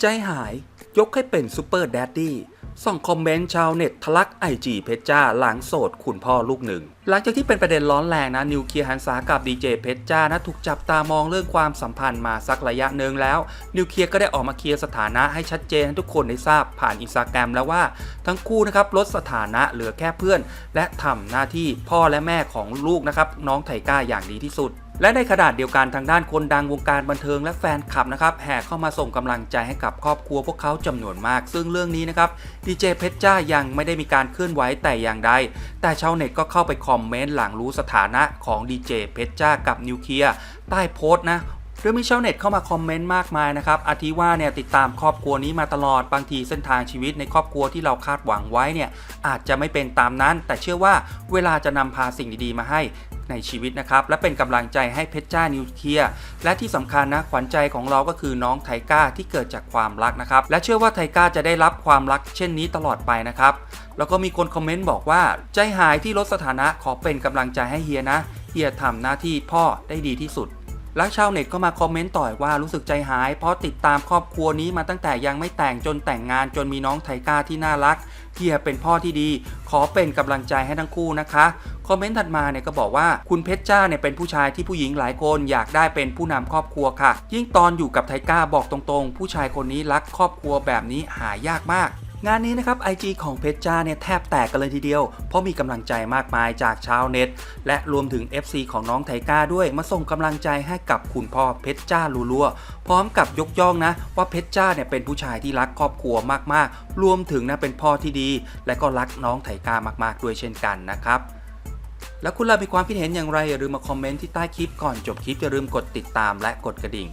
ใจหายยกให้เป็นซูเปอร์แดดดี้ส่องคอมเมนต์ชาวเน็ตทะลักไอจีเพชรจ้าหลังโสดคุณพ่อลูกหนึ่ง หลังจากที่เป็นประเด็นร้อนแรงนะ นิวเคลียร์หันษากับดีเจเพชรจ้านะ ถูกจับตามองเรื่องความสัมพันธ์มาสักระยะหนึ่งแล้ว นิวเคลียร์ก็ได้ออกมาเคลียร์สถานะให้ชัดเจนให้ทุกคนได้ทราบผ่านอินสตาแกรมแล้วว่า ทั้งคู่นะครับลดสถานะเหลือแค่เพื่อน และทำหน้าที่พ่อและแม่ของลูกนะครับน้องไทก้าอย่างดีที่สุด และในขนาดเดียวกันทางด้านคนดังวงการบันเทิงและแฟนคลับนะครับแห่เข้ามาส่งกำลังใจให้กับครอบครัวพวกเขาจำนวนมาก ซึ่งเรื่องนี้นะครับดีเจเพชรจ้ายังไม่ได้มีการเคลื่อนไหวแต่อย่างใด แต่ชาวเน็ตก็เข้าไปคอมเมนต์หลังรู้สถานะของดีเจเพชรจ้ากับนิวเคลียร์ใต้โพสต์นะโดยมีชาวเน็ตเข้ามาคอมเมนต์มากมายนะครับอาทิว่าเนี่ยติดตามครอบครัวนี้มาตลอด บางทีเส้นทางชีวิตในครอบครัวที่เราคาดหวังไว้เนี่ยอาจจะไม่เป็นตามนั้น แต่เชื่อว่าเวลาจะนำพาสิ่งดีๆมาให้ ในชีวิตนะครับ และเป็นกำลังใจให้เพชรจ้านิวเคลียร์และที่สำคัญนะขวัญใจของเราก็คือน้องไทก้าที่เกิดจากความรักนะครับ และเชื่อว่าไทก้าจะได้รับความรักเช่นนี้ตลอดไปนะครับ แล้วก็มีคนคอมเมนต์บอกว่า ใจหายที่ลดสถานะขอเป็นกำลังใจให้เฮียนะเฮียทำหน้าที่พ่อได้ดีที่สุด และชาวเน็ตก็มาคอมเมนต์ต่อยว่ารู้สึกใจหาย เพราะติดตามครอบครัวนี้มาตั้งแต่ยังไม่แต่งจนแต่งงานจนมีน้องไทก้าที่น่ารักเฮียเป็นพ่อที่ดี ขอเป็นกำลังใจให้ทั้งคู่นะคะคอมเมนต์ถัดมาเนี่ยก็บอกว่าคุณเพชรจ้าเนี่ยเป็นผู้ชายที่ผู้หญิงหลายคนอยากได้เป็นผู้นำครอบครัวค่ะ ยิ่งตอนอยู่กับไทก้าบอกตรงๆ ผู้ชายคนนี้รักครอบครัวแบบนี้หายากมาก งานนี้นะครับ IG ของเพชรจ้าเนี่ยแทบแตกกันเลยทีเดียว เพราะมีกำลังใจมากมายจากชาวเน็ต และรวมถึง FC ของน้องไทก้าด้วยมาส่งกำลังใจให้กับคุณพ่อเพชรจ้าลัวๆพร้อมกับยกย่องนะ ว่าเพชรจ้าเนี่ยเป็นผู้ชายที่รักครอบครัวมากๆ รวมถึงนะเป็นพ่อที่ดี และก็รักน้องไทก้ามาก ๆ ด้วยเช่นกันนะครับแล้วคุณล่ะมีความคิดเห็นอย่างไรอย่าลืมมาคอมเมนต์ที่ใต้คลิปก่อนจบคลิปอย่าลืมกดติดตามและกดกระดิ่ง